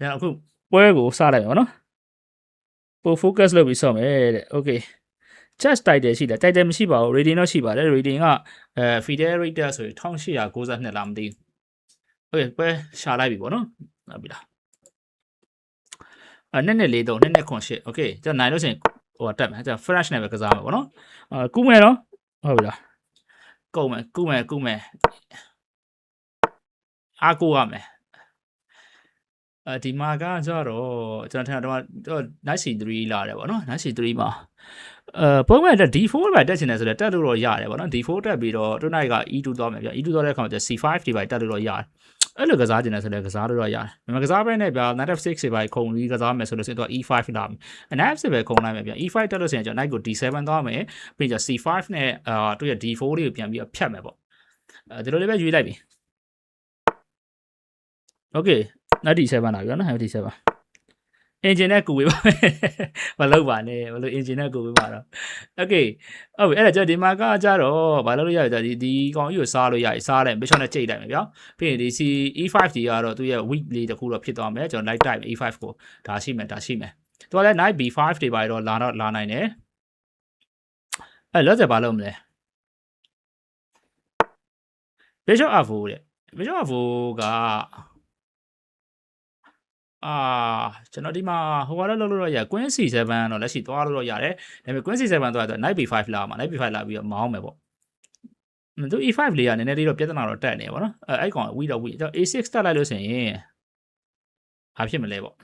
ဒါအခုပွဲကိုစလိုက်မယ်ဗောနော်ပို focus လုပ်ပြီးဆော့မယ်တဲ့ okay chest title ရှိတယ် title မရှိပါဘူး rating တော့ရှိပါတယ် rating ကအဲ fidel rater ဆိုရင်1892လားမသိဘူး okay ပွဲရှာလိုက်ပြီဗောနော်ဟုတ်ပြီလားအဲနှစ်နှစ်လေးတော့နှစ်နှစ်ခွန်ရှစ် okay ကျွန်တော်နိုင်လို့ရှိရင်ဟိုတက်မယ်ကျွန်တော် fresh နဲ့ပဲကစားမှာဗောနော်အာကူးမယ်နော်ဟုတ်ပြီလားကုန်မယ်ကူးမယ်ကူးမယ်အားကိုးရမယ် အဲဒီမှာကကြတော့ကျွန်တော်ထင်တာတော့တော့ nice C3 လာတယ်ဗောနော် nice C3 မှာအဲပုံမှန်တက် D4 ပဲတက်ချင်တယ်ဆိုတော့တက်လို့တော့ရတယ်ဗောနော် D4 တက်ပြီးတော့တွနိုင်က E2 သွားမယ်ဗျ E2 သွားတဲ့အခါကျ C5 ဒီပိုင်းတက်လို့တော့ရတယ်အဲ့လိုကစားချင်တယ်ဆိုလည်းကစားလို့တော့ရတယ်။ဒါပေမဲ့ကစားပဲနဲ့ဗျာ knight f6 တွေပိုင်းခုံပြီးကစားမယ်ဆိုလို့ဆိုရင်တော့ e5 လာမယ်။ knight f6 ပဲခုံလိုက်မယ်ဗျာ e5 တက်လို့ဆိုရင်ကျွန်တော် knight ကို d7 သွားမယ်။ပြီးတော့ c5 နဲ့အာသူ့ရဲ့ d4 လေးကိုပြန်ပြီးတော့ဖြတ်မယ်ပေါ့။အဲဒီလိုလေးပဲရွေးလိုက်ပြီ။ Okay knight d7 လာပြီနော် knight d7 engine နဲ့ကူပေးပါမယ်မလုပ်ပါနဲ့မလို့ engine နဲ့ကူပေးပါတော့ okay ဟုတ်ပြီအဲ့ဒါကျဒီမှာကကြတော့ဘာလုပ်လို့ရလဲဒီဒီကောင်ကြီးကိုစားလို့ရပြီစားလိုက် bishop နဲ့ချိန်လိုက်မယ်ဗျာပြီးရင်ဒီ C E5 ဒီကတော့သူ့ရဲ့ weak လေးတစ်ခုတော့ဖြစ်သွားမယ်ကျွန်တော် light type E5 ကိုဒါရှိမယ်ဒါရှိမယ်သူကလည်း knight B5 တွေပါတော့လာတော့လာနိုင်တယ်အဲ့လောဆယ်ဘာလုပ်မလဲ bishop f4 တဲ့ bishop f4 က အာကျွန်တော်ဒီမှာဟိုကတော့လုပ်လို့တော့ရ Queen C7 တော့လက်ရှိသွားလို့တော့ရတယ်ဒါပေမဲ့ Queen C7 သွားတော့ Knight B5 လာမှာ Knight B5 လာပြီးတော့မောင်းမယ်ပေါ့သူ E5 လေးကနည်းနည်းလေးတော့ပြဿနာတော့တက်နေပါတော့အဲအဲ့ကောင်ဝီတော့ဝီတော့ A6 တက်လိုက်လို့ဆိုရင်ဘာဖြစ်မလဲပေါ့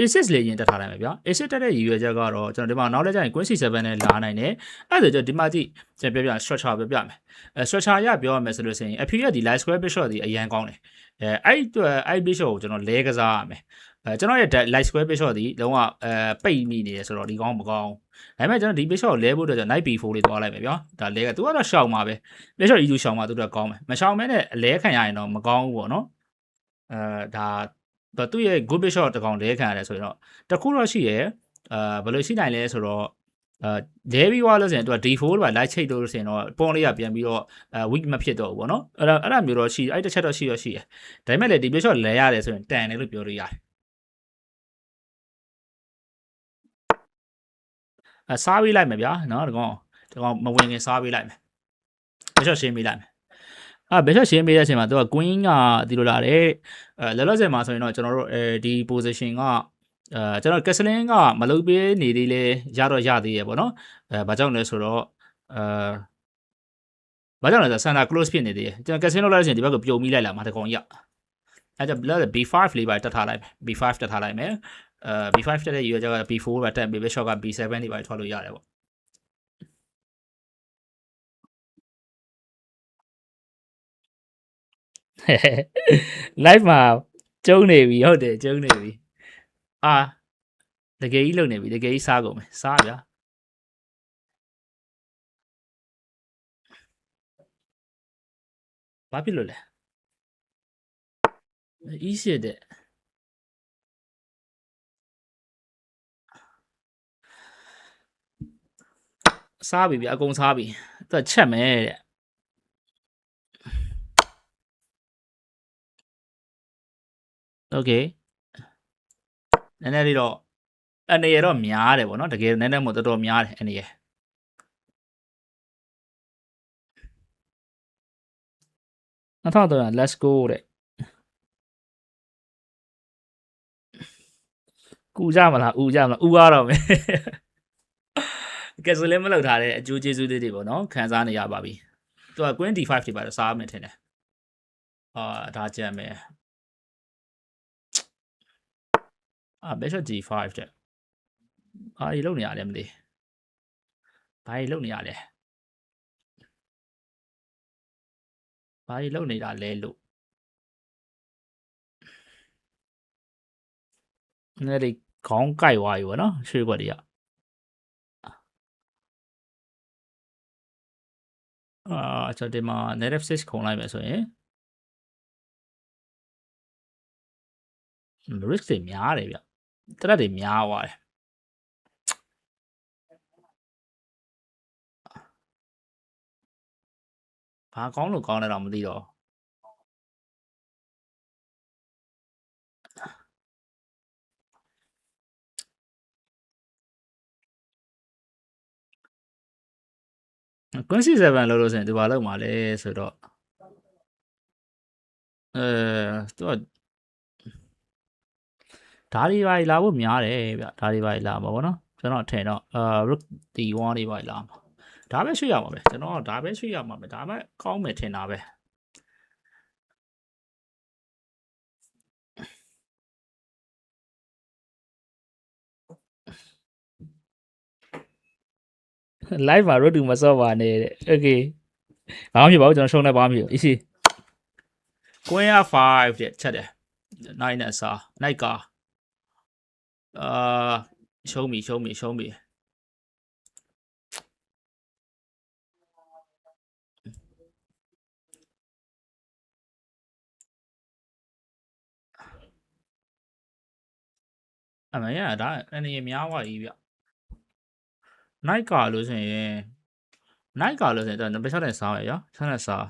A6 လေးရင်တက်ထားလိုက်မယ်ဗျာ A6 တက်တဲ့ရည်ရွယ်ချက်ကတော့ကျွန်တော်ဒီမှာနောက်လည်းကျရင် Queen C7 နဲ့လာနိုင်တယ်အဲ့ဒါဆိုကျွန်တော်ဒီမှာကြည့်ကျွန်တော်ပြောပြ structure ပြောပြမယ်အဲ structure ရပြောရမယ်ဆိုလို့ရှိရင်အဖေရဲ့ဒီ light square bishop ဒီအရန်ကောင်းတယ်အဲအဲ့အတွက်အဲ့ bishop ကိုကျွန်တော်လဲကစားရမယ်အဲကျွန်တော်ရဲ့ light square bishop ဒီလုံးဝအဲပိတ်မိနေတယ်ဆိုတော့ဒီကောင်းမကောင်းဒါပေမဲ့ကျွန်တော်ဒီ bishop ကိုလဲဖို့အတွက်ကျွန်တော် knight b4 လေးသွားလိုက်မယ်ဗျာဒါလဲကသူကတော့ရှောင်ပါပဲ bishop e2 ရှောင်ပါသူတို့ကကောင်းမယ်မရှောင်မဲနဲ့အလဲခံရရင်တော့မကောင်းဘူးပေါ့နော်အဲဒါတော့ သူ့ရဲ့ good bishop တကောင်လဲခံရတယ်ဆိုရင်တော့တခုတော့ရှိရယ်အာဘယ်လိုရှိနိုင်လဲဆိုတော့အာလဲပြီးွားလို့ဆိုရင်သူက D4 တော့လိုက်ချိတ်လို့ဆိုရင်တော့ပွန်လေးကပြန်ပြီးတော့အဲ weak မဖြစ်တော့ဘူးပေါ့နော်အဲ့ဒါအဲ့ဒါမျိုးတော့ရှိအဲ့တစ်ချက်တော့ရှိတော့ရှိရယ်ဒါပေမဲ့လေဒီ bishop လဲရတယ်ဆိုရင်တန်တယ်လို့ပြောလို့ရတယ်အစားပေးလိုက်မယ်ဗျာနော်ဒီကောင်ဒီကောင်မဝင်ခင်စားပေးလိုက်မယ် bishop ရှင်းပေးလိုက်မယ် အာ bishop ရှင်းပေးတဲ့အချိန်မှာသူက queen ကဒီလိုလာတယ်အဲလောလောဆယ်မှာဆိုရင်တော့ကျွန်တော်တို့အဲဒီ position ကအဲကျွန်တော်ကက်စလင်းကမလုပ်ပေးနေသေးလဲရတော့ရသေးရပေါ့နော်အဲဘာကြောင့်လဲဆိုတော့အဲဘာကြောင့်လဲဆိုတော့ center close ဖြစ်နေသေးတယ်ကျွန်တော်ကက်စလင်းလောက်လိုက်ရင်ဒီဘက်ကိုပြုံမိလိုက်လာမှာတကောင်ရအဲကြောင့် blood b5 လေးပါတက်ထားလိုက်မယ် b5 တက်ထားလိုက်မယ်အဲ b5 တက်တဲ့ရွေးချက်က b4 ပဲတက်ပြီး bishop က b7 တွေပါထွက်လို့ရတယ်ပေါ့ live မှာကျုံနေပြီဟုတ်တယ်ကျုံနေပြီအာတကယ်ကြီးလုံနေပြီတကယ်ကြီးစားကုန်မယ်စားဗျာဘာဖြစ်လို့လဲ easy တဲ့စားပြီဗျာအကုန်စားပြီသူကချက်မယ်တဲ့ โอเคနည်းနည်းလေးတော့အနေရတော့များတယ်ဗောနော်တကယ်နည်းနည်းမို့တော်တော်များတယ်အနေရ2300 let's go တဲ့ကူကြမလားဦးကြမလားဦးရတော့မယ်ကဲဆိုလည်းမလောက်ထားတဲ့အကျိုးကျေးဇူးလေးတွေပေါ့နော်ခံစားနေရပါပြီသူက Queen D5 တွေပါတော့စားမယ်ထင်တယ်အာဒါကြမ်းမယ် အာ bishop g5 တဲ့ဘာကြီးလုံနေရလဲမသိဘာကြီးလုံနေရလဲဘာကြီးလုံနေတာလဲလို့နည်းလေးခေါင်းကိုက်သွားပြီဗောနော်ရွှေခွက်တွေကအာကျွန်တော်ဒီမှာ native 6ခုံလိုက်မယ်ဆိုရင် risk တွေများတယ်ဗျ တရက်တွေများသွားတယ်ဘာကောင်းလို့ကောင်းလဲတော့မသိတော့ကွင်းစီ7လို့လို့ဆိုရင်ဒီဘာလောက်မှာလဲဆိုတော့အဲသူက ဓာရီပါလာဖို့များတယ်ဗျဓာရီပါလာမှာဗောနော်ကျွန်တော်ထင်တော့အာ rook d1 တွေပါလာမှာဒါပဲရွှေ့ရမှာပဲကျွန်တော်ဒါပဲရွှေ့ရမှာပဲဒါမှကောင်းမယ်ထင်တာပဲ live မှာ road to မစော့ပါနဲ့တဲ့ okay ဘာမှမဖြစ်ပါဘူးကျွန်တော်ရှုံးလိုက်ပါမဖြစ်ဘူး easy queen r5 တဲ့ချက်တယ်9နဲ့စား night ကာ အာရှုံးပြီရှုံးပြီရှုံးပြီအမေရဒါအနေများသွားပြီဗျ night ကာလို့ဆိုရင် night ကာလို့ဆိုရင်တော့ number 6နဲ့စားရရ6နဲ့စား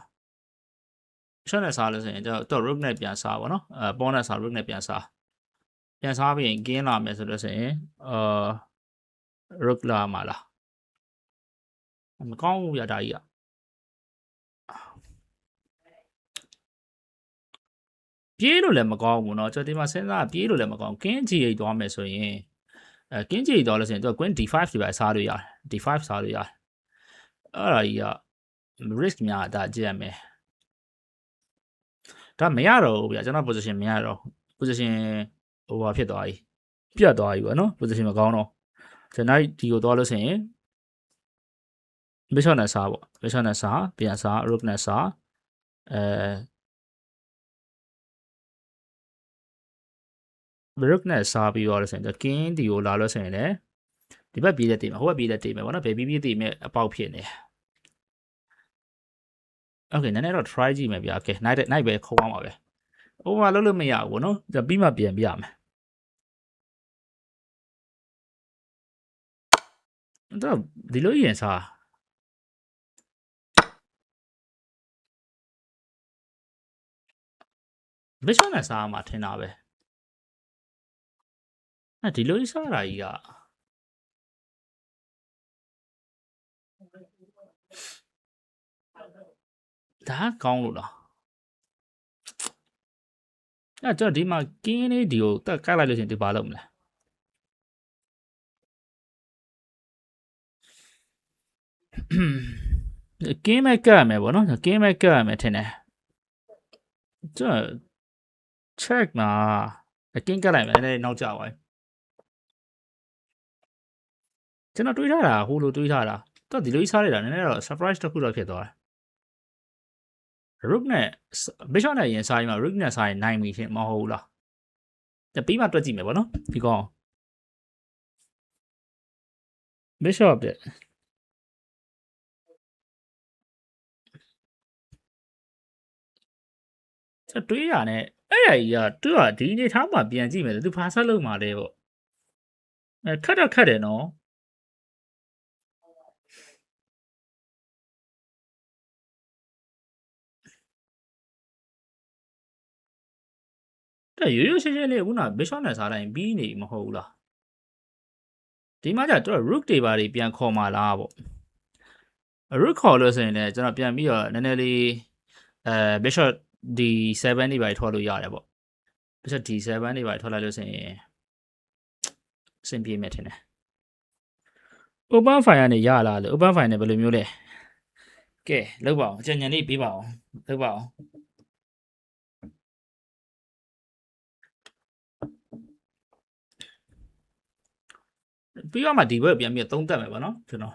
6နဲ့စားလို့ဆိုရင်တော့တော့ rook နဲ့ပြန်စားပါတော့အဲ pawn နဲ့စား rook နဲ့ပြန်စား ပြန်စားပြီးရင် gain လာမယ်ဆိုလို့ဆိုရင်အာ rook လာမှာလားမကောင်းဘူးဗျာဒါကြီးကပြေးလို့လည်းမကောင်းဘူးเนาะကျွန်တော်ဒီမှာစဉ်းစားပြေးလို့လည်းမကောင်း king g8 သွားမယ်ဆိုရင်အဲ king g8 သွားလို့ဆိုရင်သူက queen d5 တွေပဲစားလို့ရတယ် d5 စားလို့ရတယ်အဲ့ဒါကြီးက risk များဒါကြည့်ရမယ်ဒါမရတော့ဘူးဗျာကျွန်တော် position မရတော့ position ဟိုဟာဖြစ်သွားပြီပြတ်သွားပြီပေါ့နော် position မကောင်းတော့ကျွန်တော်ဒီကိုသွားလို့ဆိုရင် bishop နဲ့စားပေါ့ bishop နဲ့စားပြန်စား rook နဲ့စားအဲ rook နဲ့စားပြီးတော့လို့ဆိုရင် king ဒီကိုလာလို့ဆိုရင်လည်းဒီဘက်ပြေးတဲ့တေးမယ်ဟိုဘက်ပြေးတဲ့တေးမယ်ပေါ့နော်ဘယ်ပြေးပြေးတေးမယ်အပေါက်ဖြစ်နေ Okay နည်းနည်းတော့ try ကြည့်မယ်ဗျာ Okay night night ပဲခုံအောင်ပါပဲဟိုမှာလုံးလို့မရဘူးနော်ဒါပြီးမှပြန်ပြရမယ် တော့ဒီလိုရင်စားဘယ်ချောင်းနဲ့စားမှာထင်တာပဲအဲဒီလိုစားတာကြီးကဒါကောင်းလို့လားအဲ့တော့ဒီမှာကင်းလေးဒီကိုတက်ကတ်လိုက်လို့ရှင်ဒီဘာလုပ်မလဲ ကင်းမဲ့ကတ်ရမယ်ဗောနော်ကင်းမဲ့ကတ်ရမယ်ထင်တယ်ကျွန်တော် check မှာကင်းကတ်လိုက်မယ်လည်းနောက်ကျသွားပြီကျွန်တော်တွေးထားတာဟိုလိုတွေးထားတာတော့ဒီလိုကြီးစားရတာနည်းနည်းတော့ surprise တစ်ခုတော့ဖြစ်သွားတယ် rook နဲ့ bishop နဲ့ရင်စားရင်မှာ rook နဲ့စားရင်နိုင်ပြီရှင်မဟုတ်ဘူးလားတပြီးမှတွက်ကြည့်မယ်ဗောနော်ဒီကောင် bishop တဲ့ ကျွန်တွေးရနဲ့အဲ့ရကြီးကသူကဒီအနေထားမှာပြန်ကြည့်မယ်သူဘာဆက်လုပ်မှာလဲပေါ့အဲခက်တော့ခက်တယ်နော်တဲ့ရိုးရိုးရှင်းရှင်းလေးခုန bishop နဲ့စားတိုင်းပြီးနေမဟုတ်ဘူးလားဒီမှာကျတော့ rook တွေပါတွေပြန်ခေါ်มาလားပေါ့ rook ခေါ်လို့ဆိုရင်လည်းကျွန်တော်ပြန်ပြီးတော့နည်းနည်းလေးအဲ bishop d7 တွေပါထွက်လို့ရတယ်ပေါ့ bishop d7 တွေပါထွက်လိုက်လို့ဆိုရင်အဆင်ပြေမယ်ထင်တယ် open file ကနေရလာလို့ open file နဲ့ဘယ်လိုမျိုးလဲကဲလောက်ပါအောင်အကြံဉာဏ်လေးပေးပါအောင်လောက်ပါအောင်ပြီးတော့မှဒီဘက်ပြန်ပြီးသုံးသက်မယ်ပေါ့နော်ကျွန်တော်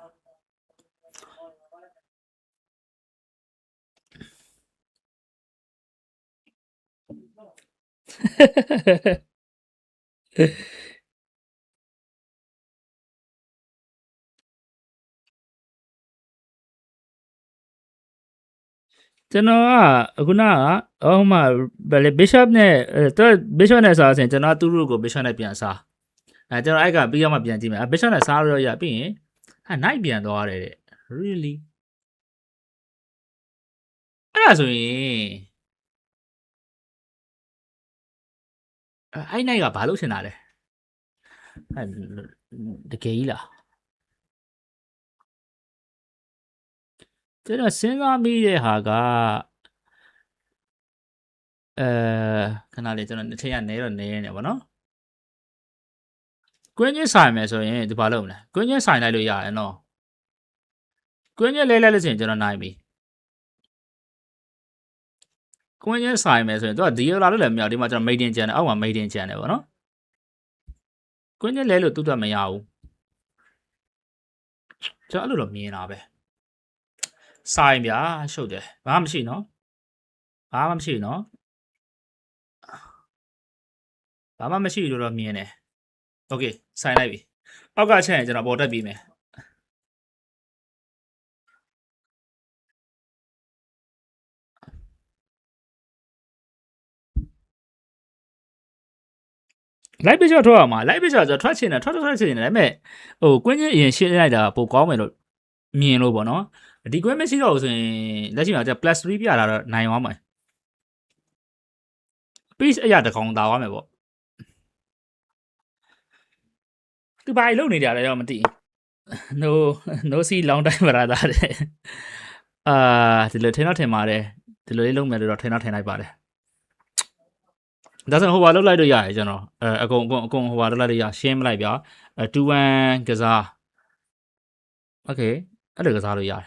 ကျွန်တော်ကအခုနကဟိုမှာဗလေ bishop နဲ့တော့ bishop နဲ့စားဆိုရင်ကျွန်တော်သူ့ root ကို bishop နဲ့ပြန်စားအဲကျွန်တော်အဲ့ကပြီးတော့မှပြန်ကြည့်မယ်အဲ bishop နဲ့စားလို့ရပြီးရင်အဲ knight ပြန်သွားရတယ်တဲ့ really ဒါဆိုရင် အဲ့နိုင်ကဘာလို့ရှင်တာလဲအဲ့တကယ်ကြီးလားကျွန်တော်စဉ်းစားမိတဲ့ဟာကအဲခဏလေးကျွန်တော်တစ်ချိန်ကနေတော့နေနေပါတော့ကွင်းချင်းဆိုင်မယ်ဆိုရင်ဒီဘာလုပ်မလဲကွင်းချင်းဆိုင်လိုက်လို့ရတယ်နော်ကွင်းချင်းလဲလဲလို့ဆိုရင်ကျွန်တော်နိုင်ပြီ ကွင်းချင်းဆိုင်မယ်ဆိုရင်သူကဒီလာလို့လည်းမရဒီမှာကျွန်တော် maiden ကျန်တယ်အောက်မှာ maiden ကျန်တယ်ဗောနော်ကွင်းချင်းလဲလို့တူတော့မရဘူးကျွန်တော်အဲ့လိုတော့မြင်တာပဲဆိုင်ဗျာရှုပ်တယ်ဘာမှမရှိနော်ဘာမှမရှိနော်ဘာမှမရှိလို့တော့မြင်တယ်โอเคဆိုင်လိုက်ပြီအောက်ကချက်ရင်ကျွန်တော်ပေါ်တက်ပြီးမယ် လိုက်ပြချထွက်အောင်မှာလိုက်ပြချဆိုထွက်ချင်တယ်ထွက်ထွက်ချင်တယ်ဒါပေမဲ့ဟိုကွင်းချင်းအရင်ရှင်းလိုက်တာပိုကောင်းမယ်လို့မြင်လို့ပေါ့နော်ဒီကွင်းမရှိတော့ဘူးဆိုရင်လက်ရှိမှာကျ plus 3ပြတာတော့နိုင်သွားမှာ piece အရာတကောင်တာသွားမယ်ပေါ့သူဘာလို့နေကြလဲတော့မသိ no no see long time ပါတာတဲ့အာဒီလိုထင်တော့ထင်ပါတယ်ဒီလိုလေးလုံးမယ်လို့တော့ထင်တော့ထင်လိုက်ပါတယ် ဒါဆိုဟိုဘာလောက်လိုက်လို့ရတယ်ကျွန်တော်အဲအကုန်အကုန်အကုန်ဟိုဘာလောက်လိုက်လို့ရရှင်းမလိုက်ဗျာအဲ21ကစားโอเคအဲ့လိုကစားလို့ရတယ်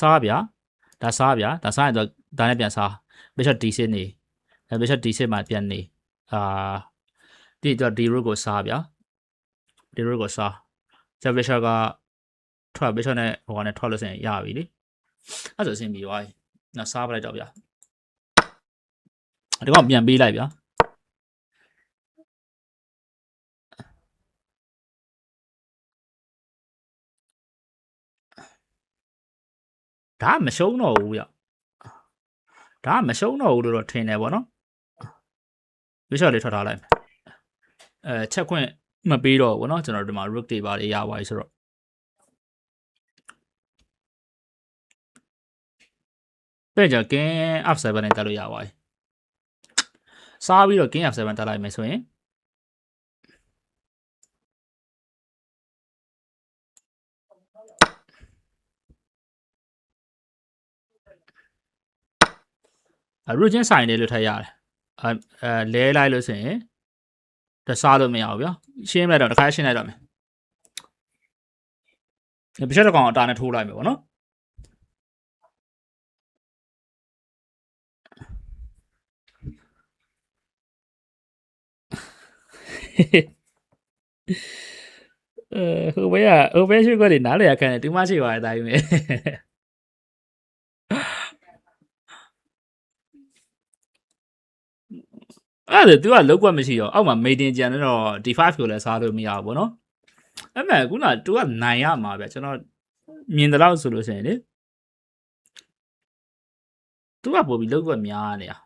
စားဗျာဒါစားဗျာဒါစားရင်တော့ဒါနဲ့ပြန်စား bishop d6 နေအဲ bishop d6 မှာပြန်နေအာဒီတော့ d rook ကိုစားဗျာ d rook ကိုစားကျ bishop ကထွက် bishop နဲ့ဟိုကနေထွက်လို့ဆိုရင်ရပြီလေအဲ့ဆိုအဆင်ပြေသွားပြီနော်စားပလိုက်တော့ဗျာ ဒီကောင်ပြန်ပေးလိုက်ဗျာဒါမရှုံးတော့ဘူးဗျဒါမရှုံးတော့ဘူးလို့တော့ထင်တယ်ဗောနော်ဝိရှော့လေးထွက်ထားလိုက်အဲချက်ခွင့်မပေးတော့ဘူးเนาะကျွန်တော်ဒီမှာ rook တွေပါလေရပါပြီဆိုတော့ပဲကြ king f7 နဲ့တက်လို့ရပါပြီ စားပြီးတော့ king f7 တက်လိုက်မယ်ဆိုရင်အရူချင်းဆိုင်လေးလို့ထည့်ရတယ်အဲအဲလဲလိုက်လို့ဆိုရင်တစားလို့မရဘူးဗျာရှင်းလိုက်တော့တစ်ခါရှင်းလိုက်တော့မယ်ဒီချက်တစ်ကောင်အတားနဲ့ထိုးလိုက်မယ်ပေါ့နော် เออဟိုဘက်ကဟိုဘက်ရှိခွက်တွေနားလေရခံတယ်ဒီမှရှိပါရဲ့တာယူမယ်အဲ့ဒါသူကလောက်ွက်မရှိတော့အောက်မှာ made in ကြံတော့ D5 ကိုလည်းစားလို့မရဘူးဗောနော်အဲ့မဲ့ခုနကသူကနိုင်ရမှာဗျကျွန်တော်မြင်တယ်လို့ဆိုလို့ရှိရင်လေသူကပို့ပြီးလောက်ွက်များနေတာ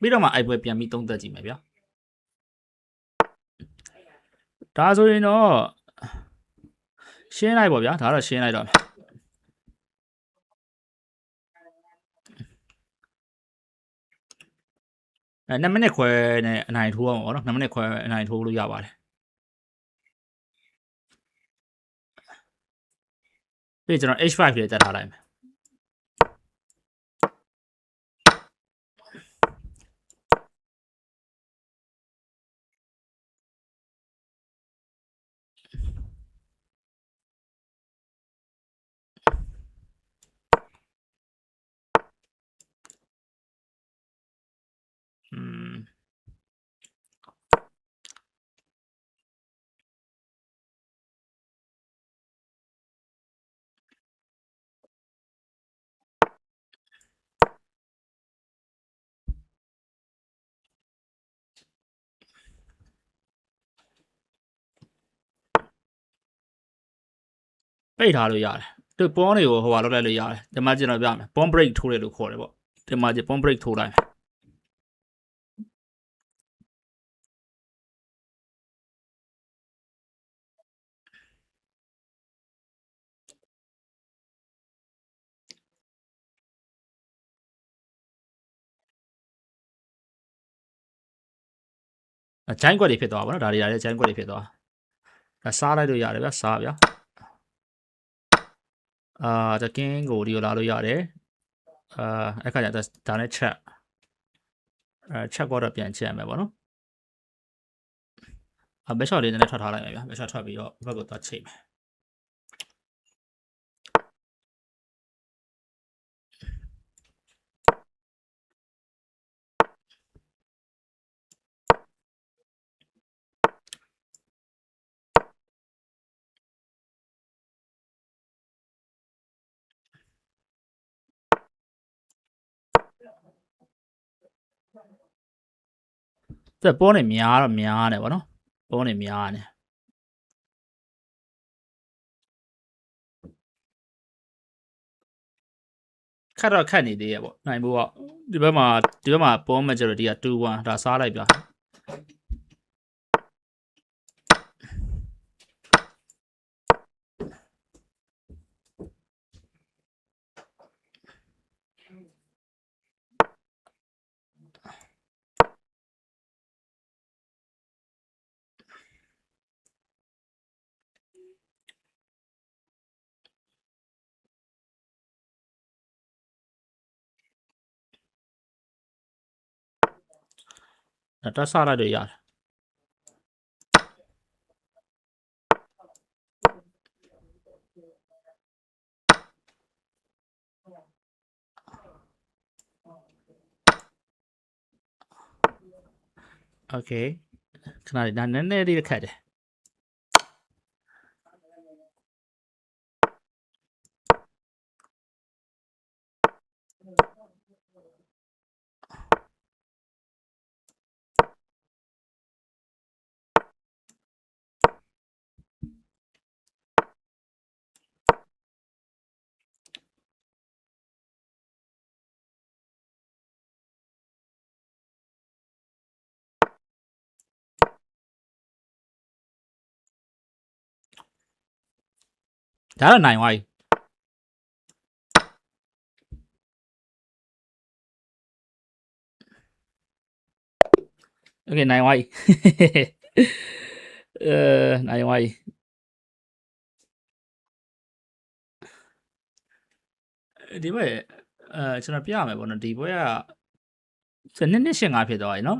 ပြီးတော့မှအိုက်ပွဲပြန်ပြီးသုံးသက်ကြည့်မယ်ဗျာ ဒါဆိုရင်တော့ရှင်းလိုက်ပေါ့ဗျာဒါတော့ရှင်းလိုက်တော့မယ်အဲ2မိနစ်ခွဲနဲ့အနိုင်ထိုးအောင်ပေါ့နော်2မိနစ်ခွဲအနိုင်ထိုးလို့ရပါတယ်ပြီးကျွန်တော် H5 လေးတက်ထားလိုက်မယ် ပိတ်ထားလို့ရတယ်သူ pawn တွေကိုဟိုပါလောက်လိုက်လို့ရတယ်ဒီမှာကျွန်တော်ပြမယ် pawn break ထိုးတယ်လို့ခေါ်တယ်ပေါ့ဒီမှာကျ pawn break ထိုးလိုက်အချိုင်းကွက်တွေဖြစ်သွားပါတော့ဒါတွေဒါတွေအချိုင်းကွက်တွေဖြစ်သွားဒါစားလိုက်လို့ရတယ်ဗျစားဗျာ အာတကင်းကိုဒီကိုလာလို့ရတယ်အာအဲ့ခါကျတော့ဒါနဲ့ချက်အဲချက်ကတော့ပြန်ချက်ရမယ်ပေါ့နော်အဘက်ရှော့လေးနည်းနည်းထွက်ထားလိုက်မယ်ဗျာဘက်ရှော့ထွက်ပြီးတော့ဘက်ကိုသွားချိန်မယ် တက်ပေါ်နေများတော့များတယ်ဗောနော်ပေါ်နေများနေခက်တော့ခက်နေသေးရဲ့ပေါ့နိုင်ဖို့ကဒီဘက်မှာဒီဘက်မှာပေါ် majority က2 1ဒါစားလိုက်ပြ တက်စားလိုက်လို့ရတယ် โอเคခဏလေးဒါနည်းနည်းလေးခက်တယ် ဒါတော့နိုင်သွားပြီโอเคနိုင်သွားပြီအဲနိုင်သွားပြီဒီဘက်အဲကျွန်တော်ပြရမယ်ပေါ့နော်ဒီဘက်ကစနစ်နှစ်ရှင်ငါဖြစ်သွားပြီနော်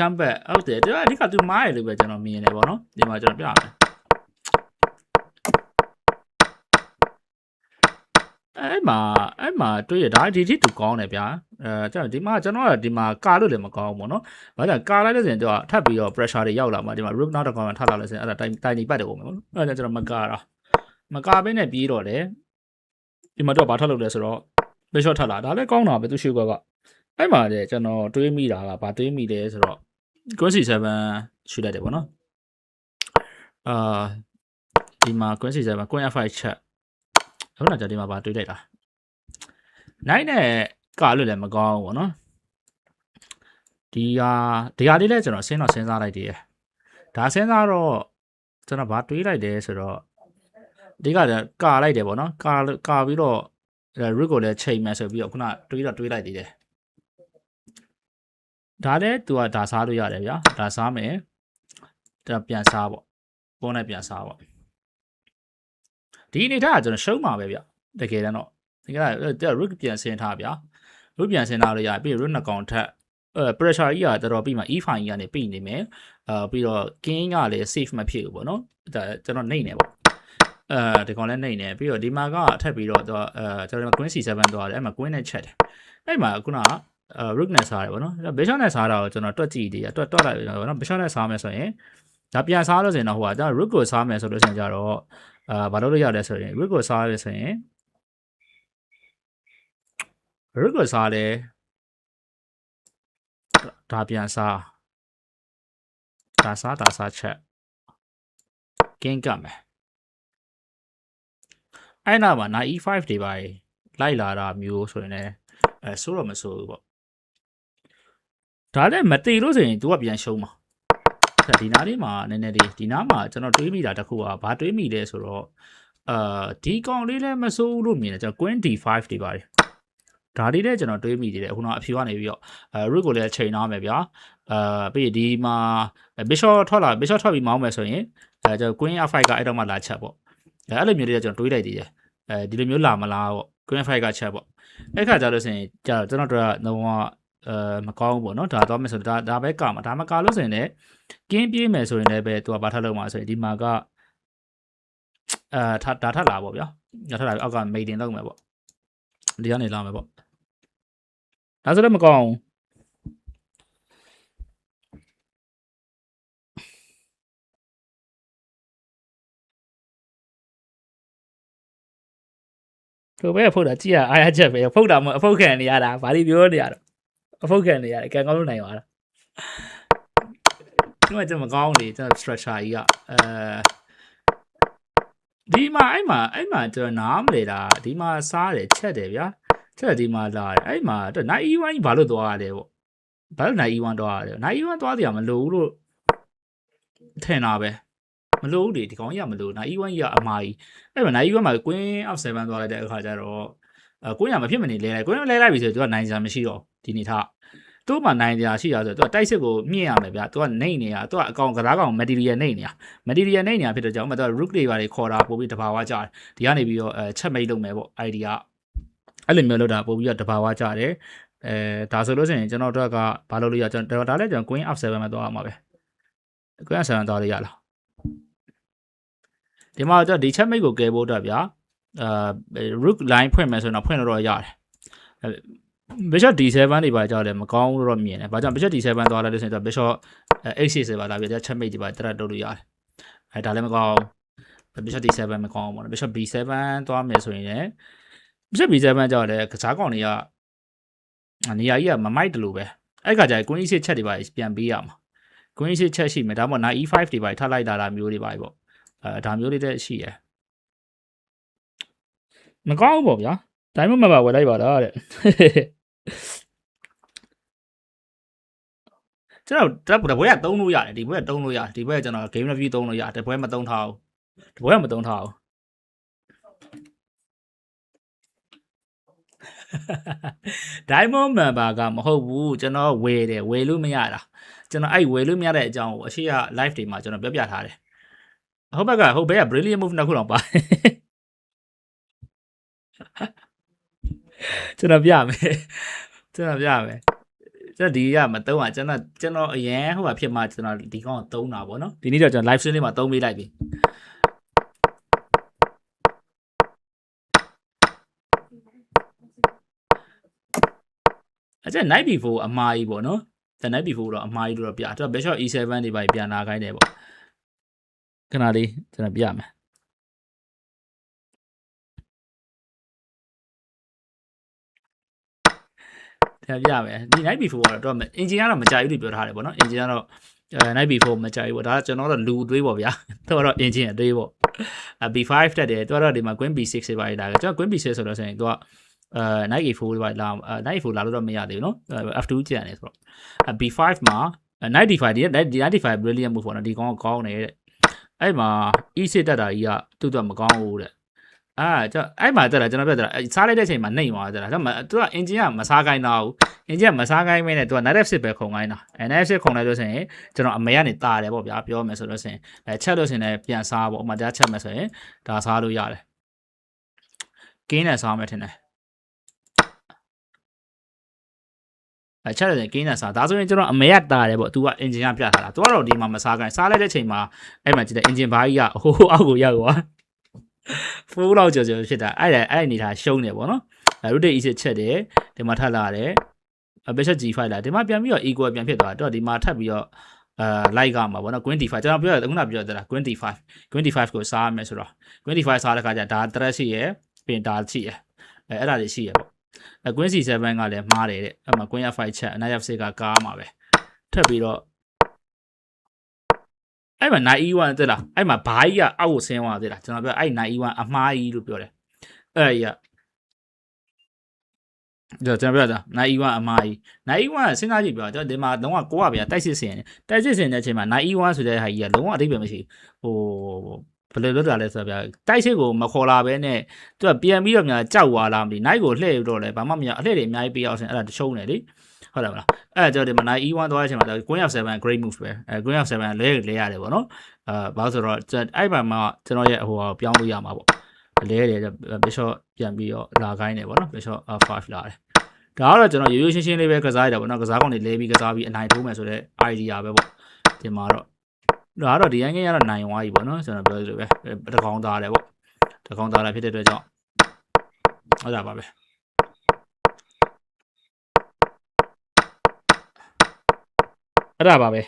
come back ဟုတ်တယ်ဒီကအဓိကသူမားရလို့ပဲကျွန်တော်မြင်တယ်ပေါ့နော်ဒီမှာကျွန်တော်ပြရမယ်အဲ့မှာအဲ့မှာတွေ့ရဒါဒီထိတူကောင်းတယ်ဗျာအဲကျွန်တော်ဒီမှာကျွန်တော်ကဒီမှာကာလို့လည်းမကောင်းဘူးပေါ့နော်ဘာလဲကာလိုက်လို့ဆိုရင်တော့ထပ်ပြီးတော့ pressure တွေရောက်လာမှာဒီမှာ root နောက်တစ်ကောင်ထပ်လာလို့ဆိုရင်အဲ့ဒါတိုင်တိုင်နေပတ်တယ်ပေါ့နော်အဲ့ဒါကျွန်တော်မကာတာမကာဘဲနဲ့ပြေးတော့တယ်ဒီမှာတော့ဘာထပ်လုပ်လဲဆိုတော့ pressure ထပ်လာဒါလည်းကောင်းတာပဲသူရှိကွက်ကအဲ့မှာလေကျွန်တော်တွေးမိတာကဘာတွေးမိလဲဆိုတော့ Quincy 7ရှူလိုက်တယ်ပေါ့နော်အာဒီမှာ Quincy 7 Queen F5 ချက်ခုနကဒီမှာပါတွေးလိုက်တာနိုင်နဲ့ကလို့လည်းမကောင်းဘူးပေါ့နော်ဒီဟာဒီဟာလေးလည်းကျွန်တော်စဉ်းတော့စဉ်းစားလိုက်သေးတယ်ဒါစဉ်းစားတော့ကျွန်တော်ဗာတွေးလိုက်တယ်ဆိုတော့ဒီကလည်းကာလိုက်တယ်ပေါ့နော်ကာကာပြီးတော့ root ကိုလည်းချိန်မယ်ဆိုပြီးတော့ခုနတွေးတော့တွေးလိုက်သေးတယ် ဒါလည်းသူကဒါစားလို့ရတယ်ဗျာဒါစားမယ်ဒါပြန်စားပေါ့ပုံနဲ့ပြန်စားပေါ့ဒီအနေထားကကျွန်တော်ရှုံးမှာပဲဗျတကယ်တမ်းတော့ဒီကတဲ့ root ပြန်ဆင်းထားဗျာ root ပြန်ဆင်းထားလို့ရပြီး root နှစ်ကောင်ထက်အဲ pressure ကြီးကတော်တော်ပြီးမှ e fine ကြီးကနေပြီးနေမယ်အာပြီးတော့ king ကလည်း safe မဖြစ်ဘူးပေါ့နော်ဒါကျွန်တော်နှိမ့်နေပေါ့အဲဒီကောင်လည်းနှိမ့်နေပြီးတော့ဒီမှာကအထက်ပြီးတော့တော့အဲကျွန်တော် queen c7 သွားတယ်အဲ့မှာ queen နဲ့ချက်တယ်အဲ့မှာခုနက အဲ rook နဲ့စားတယ်ပေါ့နော်။ bishop နဲ့စားတာကိုကျွန်တော်တွက်ကြည့်သေးတယ်။တွက်တွက်လိုက်ပြီပေါ့နော်။ bishop နဲ့စားမယ်ဆိုရင်ဒါပြန်စားလို့ဆိုရင်တော့ဟိုကဒါ rook ကိုစားမယ်ဆိုလို့ရှိရင်ကြတော့အာဘာလို့လို့ရလဲဆိုရင် rook ကိုစားရဆိုရင် rook ကိုစားလဲဒါပြန်စားဒါစားဒါစားချက် king ကမယ်အဲ့နာမှာ knight e5 တွေပါလိုက်လာတာမျိုးဆိုရင်လည်းအဲဆိုးတော့မဆိုးဘူးပေါ့ ဒါလည်းမတိလို့ဆိုရင် तू ကပြန်ရှုံးမှာဒီနားလေးမှာနည်းနည်းလေးဒီနားမှာကျွန်တော်တွေးမိတာတခုကဘာတွေးမိလဲဆိုတော့အာဒီကောင်လေးလည်းမဆိုးဘူးလို့မြင်တယ်ကျွန်တော် queen d5 တွေပါတယ်ဒါလေးလည်းကျွန်တော်တွေးမိသေးတယ်အခုတော့အဖြူကနေပြီးတော့အဲ root ကိုလည်းချိန်ထားမယ်ဗျာအဲပြီးဒီမှာ bishop ထွက်လာ bishop ထွက်ပြီးမောင်းမယ်ဆိုရင်အဲကျွန်တော် queen f5 ကအဲ့တော့မှလာချက်ပေါ့အဲအဲ့လိုမျိုးလေးကျွန်တော်တွေးလိုက်သေးတယ်အဲဒီလိုမျိုးလာမလားပေါ့ queen f5 ကချက်ပေါ့အဲ့ခါကျတော့ဆိုရင်ကျတော့ကျွန်တော်တို့ကတော့ အဲမကောင်းဘူးပေါ့နော်ဒါတော့မယ်ဆိုတော့ဒါဒါပဲကမှာဒါမကလို့ဆိုရင်လည်းကင်းပြေးမယ်ဆိုရင်လည်းပဲသူကဘာထပ်လုံးမှာဆိုရင်ဒီမှာကအဲထဒါထပ်လာပေါ့ဗျာဒါထပ်လာပြီးအောက်က maiden လုပ်မယ်ပေါ့ဒီကနေလာမယ်ပေါ့ဒါဆိုလည်းမကောင်းဘူးတို့ပဲဖုတ်တာကြည့်ရအားရချက်ပဲဖုတ်တာမအဖုတ်ခံနေရတာဘာလို့ပြောနေရတော့ အဖုတ်ခံနေရတယ်ကံကောင်းလို့နိုင်ပါလားဒီမှာကျွန်တော်မကောင်းလေကျွန်တော် structure ကြီးကအဲဒီမှာအဲ့မှာအဲ့မှာကျွန်တော်နားမလဲတာဒီမှာစားတယ်ချက်တယ်ဗျာချက်ဒီမှာလာတယ်အဲ့မှာတော့နိုင် E1 ကြီးဘာလို့သွားရလဲပေါ့ဘာလို့နိုင် E1 သွားရလဲနိုင် E1 သွားတယ်မလို့လို့ထင်တာပဲမလို့လေဒီကောင်ကြီးကမလို့နိုင် E1 ကြီးကအမားကြီးအဲ့မှာနိုင် E1 မှာ Queen of 7သွားလိုက်တဲ့အခါကျတော့အဲကိုင်းရမဖြစ်မနေလဲလိုက်ကိုင်းလဲလိုက်ပြီဆိုတော့သူကနိုင်စရာမရှိတော့ ဒီနေထားသူ့မှာနိုင်စရာရှိရဆိုတော့သူကတိုက်စစ်ကိုမြင့်ရမယ်ဗျာသူကနေနေတာသူကအကောင်ကစားကောင် material နေနေတာ material နေနေတာဖြစ်တဲ့ကြောင့်မသူက rook တွေပါတွေခေါ်တာပို့ပြီးတဘာဝကြတယ်ဒီကနေပြီးတော့အဲချက်မိတ်လုပ်မယ်ပေါ့ idea အဲ့လိုမျိုးလုပ်တာပို့ပြီးတော့တဘာဝကြတယ်အဲဒါဆိုလို့ဆိုရင်ကျွန်တော်တို့ကဘာလုပ်လို့ရကျွန်တော်ဒါလည်းကျွန်တော် queen f7 မှာသွားရမှာပဲ queen f7 သွားလို့ရလားဒီမှာတော့ဒီချက်မိတ်ကိုကဲဖို့အတွက်ဗျာအာ rook line ဖွင့်မယ်ဆိုရင်တော့ဖွင့်လို့တော့ရတယ် bishop d7 တွေပါကြောက်တယ်မကောင်းလို့တော့မြင်တယ်။ဘာကြောင့် bishop d7 သွားလိုက်လို့ဆိုရင်တော့ bishop h6 ပါလာပြီးတော့ချက်မိတ်တွေပါတက်တက်လို့ရတယ်။အဲဒါလည်းမကောင်းဘူး။ bishop d7 မကောင်းဘူးပေါ့နော်။ bishop b7 သွားမယ်ဆိုရင်လည်း bishop b7 ကြောက်တယ်ကစားကောင်တွေကနေရာကြီးကမမိုက်တယ်လို့ပဲ။အဲ့ခါကျရင် queen e6 ချက်တွေပါပြန်ပေးရမှာ။ queen e6 ချက်ရှိမယ်ဒါမှမဟုတ် knight e5 တွေပါထပ်လိုက်တာလားမျိုးတွေပါပေါ့။အဲဒါမျိုးတွေတက်ရှိရယ်။မကောင်းဘူးပေါ့ဗျာ။တိုင်းမမပါဝယ်လိုက်ပါတော့တဲ့ ကျွန်တော်တပွဲကသုံးလို့ရတယ်ဒီပွဲကသုံးလို့ရတယ်ဒီပွဲကကျွန်တော် game review သုံးလို့ရတယ်ဒီပွဲမသုံးထားဘူးဒီပွဲကမသုံးထားဘူး Diamond member ကမဟုတ်ဘူးကျွန်တော်ဝယ်တယ်ဝယ်လို့မရတာကျွန်တော်အဲ့ဝယ်လို့မရတဲ့အကြောင်းကိုအရှိက live တွေမှာကျွန်တော်ပြောပြထားတယ်ဟုတ်ဘက်ကဟုတ်ဘက်က brilliant move နှစ်ခုတော့ပါ ကျွန်တော်ပြမယ်ကျွန်တော်ပြမယ်ကျွန်တော်ဒီကမသုံးอ่ะကျွန်တော်ကျွန်တော်အရင်ဟိုကဖြစ်မှကျွန်တော်ဒီကောင်သုံးတာပေါ့နော်ဒီနေ့တော့ကျွန်တော် live stream လေးမှာသုံးပေးလိုက်ပြီအဲ့ကျ night before အမားကြီးပေါ့နော် the night before တော့အမားကြီးလို့တော့ပြအဲ့တော့ bishop e7 တွေပါပြန်လာခိုင်းတယ်ပေါ့ခဏလေးကျွန်တော်ပြမယ် ပြန်ပြမယ်ဒီ night before ကတော့ engine ကတော့မကြိုက်ဘူးလို့ပြောထားတယ်ပေါ့နော် engine ကတော့အဲ night before မကြိုက်ဘူးပေါ့ဒါကကျွန်တော်တို့လူအသွေးပေါ့ဗျာတော့တော့ engine အသွေးပေါ့အဲ b5 တက်တယ်သူကတော့ဒီမှာ queen b6 တွေပါလာတယ်ကျွန်တော် queen b6 ဆိုတော့ဆိုရင်သူကအဲ night a4 တွေပါလာ night a4 လာလို့တော့မရသေးဘူးနော် f2 ကျန်တယ်ဆိုတော့ b5 မှာ night d5 ဒီ night d5 brilliant move ပေါ့နော်ဒီကောင်ကကောင်းတယ်တဲ့အဲ့မှာ e6 တက်တာကြီးကသူ့တော့မကောင်းဘူးတဲ့ အာကျွန်အဲ့မှာတက်တာကျွန်တော်ပြောတာစားလိုက်တဲ့အချိန်မှာနှိမ်သွားတက်တာကျွန်တော်သူက engine ကမစားကိုင်းတော့ဘူး engine ကမစားကိုင်းမင်းနဲ့သူက native စစ်ပဲခုံကိုင်းတာအဲ native စစ်ခုံလိုက်လို့ဆိုရင်ကျွန်တော်အမေကနေတာတယ်ပေါ့ဗျာပြောမယ်ဆိုလို့ဆိုရင်အဲချက်လို့ဆိုရင်လည်းပြန်စားပေါ့ဥမာတရားချက်မယ်ဆိုရင်ဒါစားလို့ရတယ်ကင်းနဲ့စားမယ်ထင်တယ်အချက်တယ်ကင်းနဲ့စားဒါဆိုရင်ကျွန်တော်အမေကတာတယ်ပေါ့ तू က engine ကပြထားတာ तू ကတော့ဒီမှာမစားကိုင်းစားလိုက်တဲ့ချိန်မှာအဲ့မှာကြည့်တဲ့ engine ဘာကြီးကဟိုးအောက်ကိုရောက်သွား ဖိုးလောက်ကြော်ကြော်ဖြစ်တာအဲ့ဒါအဲ့အနေထားရှုံးတယ်ပေါ့နော် rotate e ချက်တယ်ဒီမှာထပ်လာတယ် bishop g5 လာဒီမှာပြန်ပြီးတော့ equal ပြန်ဖြစ်သွားတော့ဒီမှာထပ်ပြီးတော့အဲ like ကမှာပေါ့နော် queen d5 ကျွန်တော်ပြောရခုနပြောကြတာ queen d5 queen d5 ကိုစားရမယ်ဆိုတော့ queen d5 စားတဲ့ခါကျဒါ threat ရှိရယ်ပြင်ဒါရှိရယ်အဲအဲ့ဒါတွေရှိရယ်ပေါ့အဲ queen c7 ကလည်းမှားတယ်တဲ့အဲ့မှာ queen f5 ချက် knight f6 ကကားမှာပဲထပ်ပြီးတော့ အဲ့မှာ knight e1 တက်လားအဲ့မှာဘာကြီးကအောက်ကိုဆင်းသွားသေးလားကျွန်တော်ပြောအဲ့ knight e1 အမှားကြီးလို့ပြောတယ်အဲ့ရကျွန်တော်ပြောတာနိုင်1အမားကြီးနိုင်1ကစဉ်းစားကြည့်ပြောကျွန်တော်ဒီမှာလုံးဝကိုကဗျာတိုက်စစ်စင်တယ်တိုက်စစ်စင်တဲ့အချိန်မှာနိုင်1ဆိုတဲ့ဟာကြီးကလုံးဝအဓိပ္ပာယ်မရှိဟိုဘယ်လိုလုပ်တာလဲဆိုတော့ဗျာတိုက်စစ်ကိုမခေါ်လာဘဲနဲ့သူကပြန်ပြီးတော့များကြောက်သွားလားမသိနိုင်ကိုလှည့်ပြီးတော့လဲဘာမှမရအလှည့်တွေအများကြီးပေးအောင်ဆင်အဲ့ဒါတချုံနေလေ ဟုတ်တယ်မလားအဲ့ဒါကြောင့်ဒီမှာနိုင် E1 သွားတဲ့အချိန်မှာ Queen of 7 great move ပဲအဲ Queen of 7လဲလဲရတယ်ပေါ့နော်အဲဘာလို့ဆိုတော့အဲ့ဘက်မှာကျွန်တော်ရဲ့ဟိုပြောင်းလို့ရမှာပေါ့လဲတယ် Bishop ပြန်ပြီးတော့လာခိုင်းတယ်ပေါ့နော် Bishop 5လာတယ်ဒါကတော့ကျွန်တော်ရိုးရိုးရှင်းရှင်းလေးပဲကစားရတာပေါ့နော်ကစားကောင်တွေလဲပြီးကစားပြီးအနိုင်ထိုးမယ်ဆိုတော့ idea ပဲပေါ့ဒီမှာတော့ဒါကတော့ဒီအငင်းကတော့နိုင်သွားပြီပေါ့နော်ကျွန်တော်ပြောသလိုပဲတကောင်သားတယ်ပေါ့တကောင်သားတယ်ဖြစ်တဲ့အတွက်ကြောင့်ဟုတ်တာပါပဲ အဲ့ဒါပါပဲ